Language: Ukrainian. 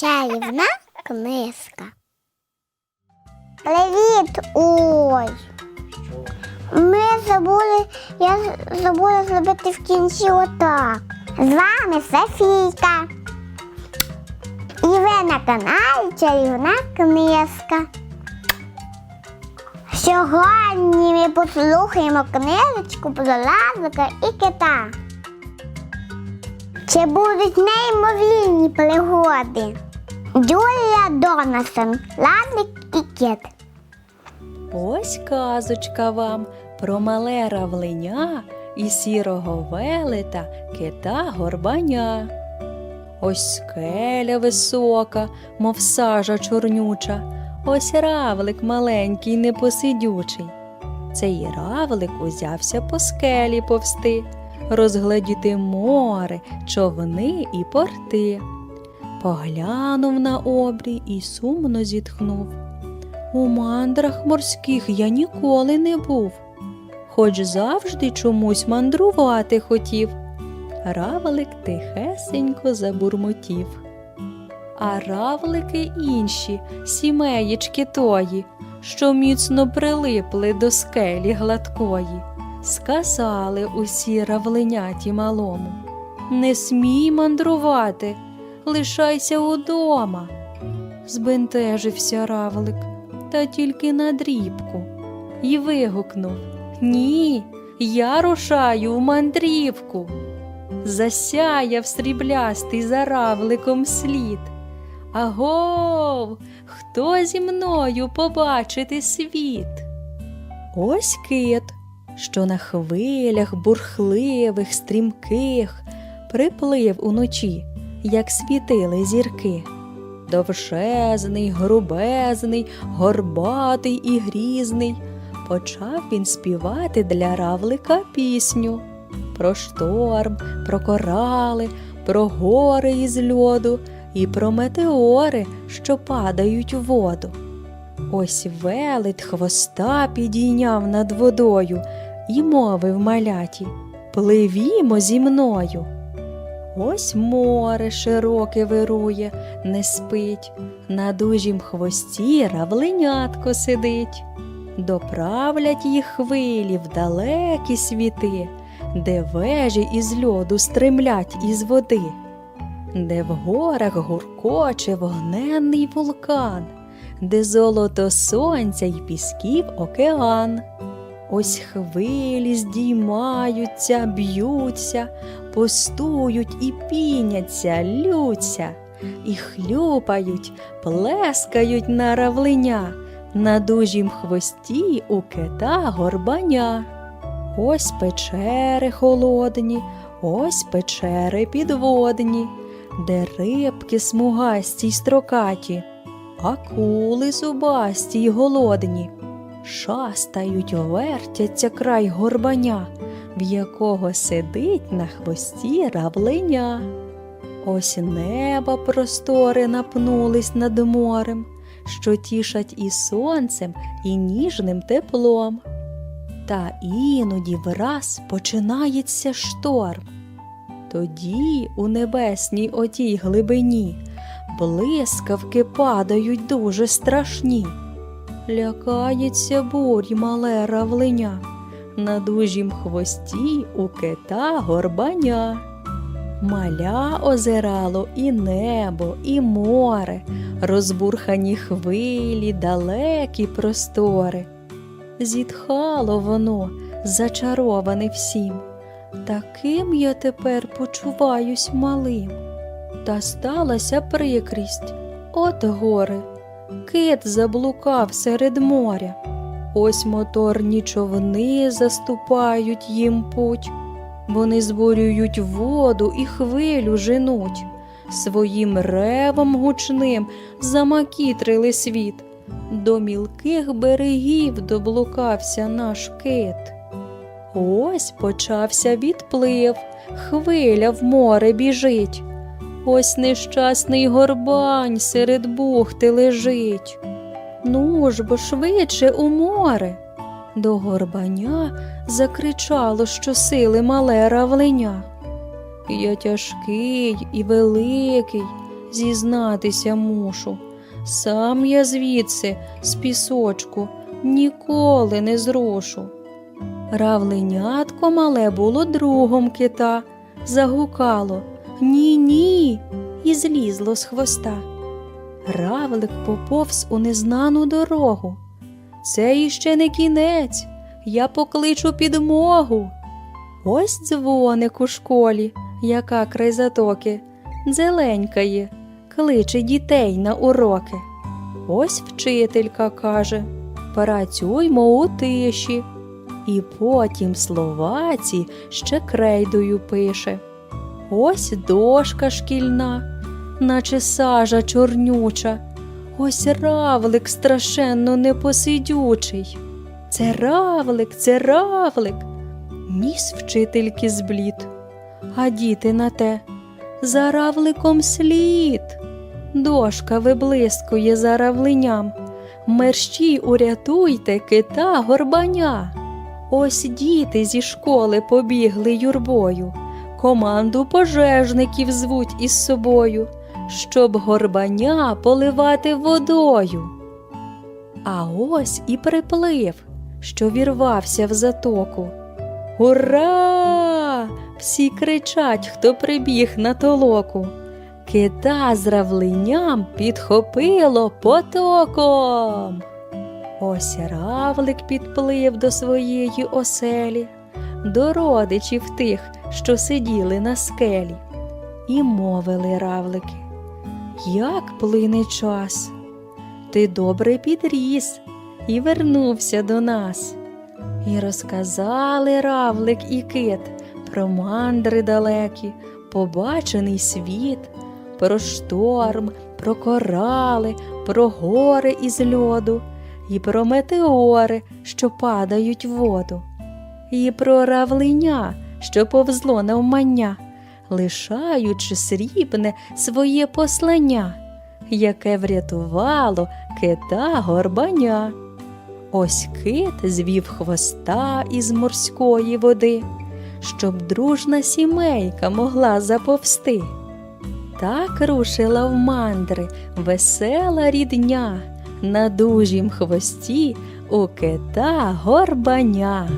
Чарівна книжка. Привіт! Ой! Ми забули, я забула зробити в кінці отак. З вами Софійка. І ви на каналі Чарівна книжка. Сьогодні ми послухаємо книжечку про лазика і кита. Чи будуть неймовірні пригоди? Джулія Донасон, Лазик і кит. Ось казочка вам про мале равлиня і сірого велета кита горбаня. Ось скеля висока, мов сажа чорнюча, ось равлик маленький, непосидючий. Цей равлик узявся по скелі повсти, розгледіти море, човни і порти. Поглянув на обрій і сумно зітхнув. У мандрах морських я ніколи не був, хоч завжди чомусь мандрувати хотів. Равлик тихесенько забурмотів. А равлики інші, сімеєчки тої, що міцно прилипли до скелі гладкої, сказали усі равлиняті малому. Не смій мандрувати, лишайся удома. Збентежився равлик та тільки на дрібку, і вигукнув Ні, я рушаю в мандрівку. Засяяв сріблястий за равликом слід. Агов, хто зі мною побачити світ? Ось кит, що на хвилях бурхливих, стрімких приплив уночі, як світили зірки довжезний, грубезний, горбатий і грізний. Почав він співати для равлика пісню про шторм, про корали, про гори із льоду і про метеори, що падають у воду. Ось велет хвоста підійняв над водою і мовив маляті Пливімо зі мною. Ось море широке вирує, не спить, на дужім хвості равленятко сидить. Доправлять їх хвилі в далекі світи, де вежі із льоду стремлять із води, де в горах гуркоче вогненний вулкан, де золото сонця й пісків океан. Ось хвилі здіймаються, б'ються, пустують і піняться, лються, і хлюпають, плескають на равлиня, на дужім хвості у кита горбаня. Ось печери холодні, ось печери підводні, де рибки смугасті й строкаті, акули зубасті й голодні. Шастають, вертяться край горбаня, в якого сидить на хвості равлиня. Ось неба простори напнулись над морем, що тішать і сонцем, і ніжним теплом. Та іноді враз починається шторм. Тоді у небесній отій глибині блискавки падають дуже страшні. Лякається бурі мале равлиня, на дужім хвості у кита горбаня. Маля озирало і небо, і море, розбурхані хвилі, далекі простори. Зітхало воно, зачароване всім. Таким я тепер почуваюсь малим. Та сталася прикрість, от горе. Кит заблукав серед моря. Ось моторні човни заступають їм путь. Вони збурюють воду і хвилю женуть. Своїм ревом гучним замакітрили світ. До мілких берегів доблукався наш кит. Ось почався відплив, хвиля в море біжить. Ось нещасний горбань серед бухти лежить. Ну ж бо швидше у море. До горбаня закричало щосили мале равлиня. Я тяжкий і великий, зізнатися мушу. Сам я звідси, з пісочку, ніколи не зрушу. Равленятко мале було другом кита, загукало Ні, ні, і злізло з хвоста. Равлик поповз у незнану дорогу. Це іще не кінець, я покличу підмогу. Ось дзвоник у школі, яка край затоки, дзеленькає, кличе дітей на уроки. Ось вчителька каже Працюймо у тиші. І потім словаці ще крейдою пише. Ось дошка шкільна, наче сажа чорнюча, ось равлик страшенно непосидючий. Це равлик, це равлик. Ніс вчительки зблід, а діти на те за равликом слід. Дошка виблискує за равленням. Мерщій урятуйте кита горбаня. Ось діти зі школи побігли юрбою, команду пожежників звуть із собою, щоб горбаня поливати водою. А ось і приплив, що вірвався в затоку. Ура! Всі кричать, хто прибіг на толоку. Кита з равленням підхопило потоком. Ось равлик підплив до своєї оселі, до родичів тих, що сиділи на скелі, і мовили равлики. Як плине час? Ти добре підріс і вернувся до нас. І розказали равлик і кит про мандри далекі, побачений світ, про шторм, про корали, про гори із льоду, і про метеори, що падають в воду, і про равлиня, що повзло навмання, лишаючи срібне своє послання, яке врятувало кита горбаня. Ось кит звів хвоста із морської води, щоб дружна сімейка могла заповсти. Так рушила в мандри весела рідня на дужім хвості у кита горбаня.